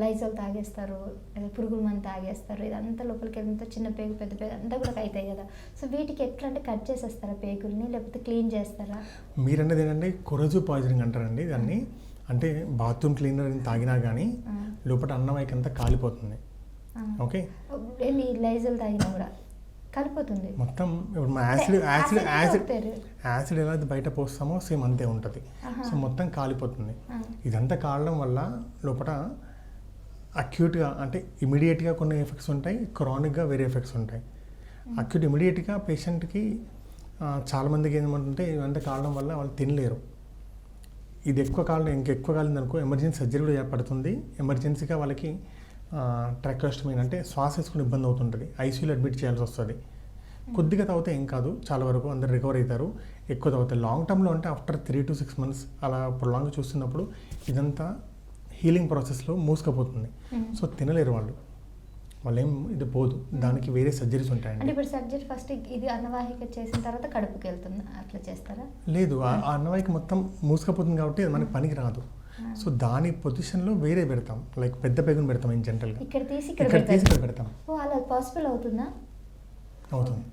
Lysol తాగేస్తారు పురుగుల మందు తాగేస్తారు ఇదంతా లోపలికి వెళ్ళినంత చిన్న పేగు పెద్ద పేగు అంతా కూడా అవుతాయి కదా. సో వీటికి ఎట్లా అంటే కట్ చేసేస్తారా పేగుల్ని లేకపోతే క్లీన్ చేస్తారా? మీరన్నది ఏంటంటే కొరజు పాయిజనింగ్ అంటారండి దాన్ని. అంటే బాత్రూమ్ క్లీనర్ తాగినా కానీ లోపల అన్నమైకి అంతా కాలిపోతుంది. ఓకే? లైజాల్ తాగినా కూడా కలిపోతుంది. మొత్తం ఇప్పుడు మా యాసిడ్ యాసిడ్ యాసిడ్ యాసిడ్ ఎలా అయితే బయట పోస్తామో సేమ్ అంతే ఉంటుంది. సో మొత్తం కాలిపోతుంది. ఇదంతా కాలడం వల్ల లోపల అక్యూట్గా అంటే ఇమీడియట్గా కొన్ని ఎఫెక్ట్స్ ఉంటాయి క్రానిక్గా వేరే ఎఫెక్ట్స్ ఉంటాయి. అక్యూట్ ఇమీడియట్గా పేషెంట్కి చాలామందికి ఏమంటుంటే ఇదంతా కాలడం వల్ల వాళ్ళు తినలేరు. ఇది ఎక్కువ కాలం ఇంకెక్కువ కాలం అనుకో ఎమర్జెన్సీ సర్జరీ కూడా పడుతుంది ఎమర్జెన్సీగా వాళ్ళకి ట్రాకోస్టమీన్ అంటే శ్వాస తీసుకుని ఇబ్బంది అవుతుంటుంది. ఐసీయూలో అడ్మిట్ చేయాల్సి వస్తుంది. కొద్దిగా తాగితే ఏం కాదు చాలా వరకు అందరు రికవర్ అవుతారు. ఎక్కువ తాగుతారు లాంగ్ టర్మ్లో అంటే after three to six months అలా ప్రొలాంగ్ చూస్తున్నప్పుడు ఇదంతా హీలింగ్ ప్రాసెస్లో మూసుకుపోతుంది. సో తినలేరు వాళ్ళు. వాళ్ళు ఏం ఇది పోదు. దానికి వేరే సర్జరీస్ అంటే ఉంటాయండి ఇప్పుడు సర్జరీ ఫస్ట్ ఇది అన్నవాహిక చేసిన తర్వాత కడుపుకి వెళ్తుంది? అట్లా చేస్తారా? లేదు ఆ అన్నవాయికి మొత్తం మూసుకుపోతుంది కాబట్టి అది మనకి పనికి రాదు. సో దాని పొజిషన్లో వేరే పెడతాం. లైక్ పెద్ద పెగును పెడతాం ఇన్ జనరల్గా. ఇక్కడ తీసి ఇక్కడ తీసి ఇక్కడ పెడతాం. ఓ అలా పాసిబుల్ అవుతుందా? అవుతుంది.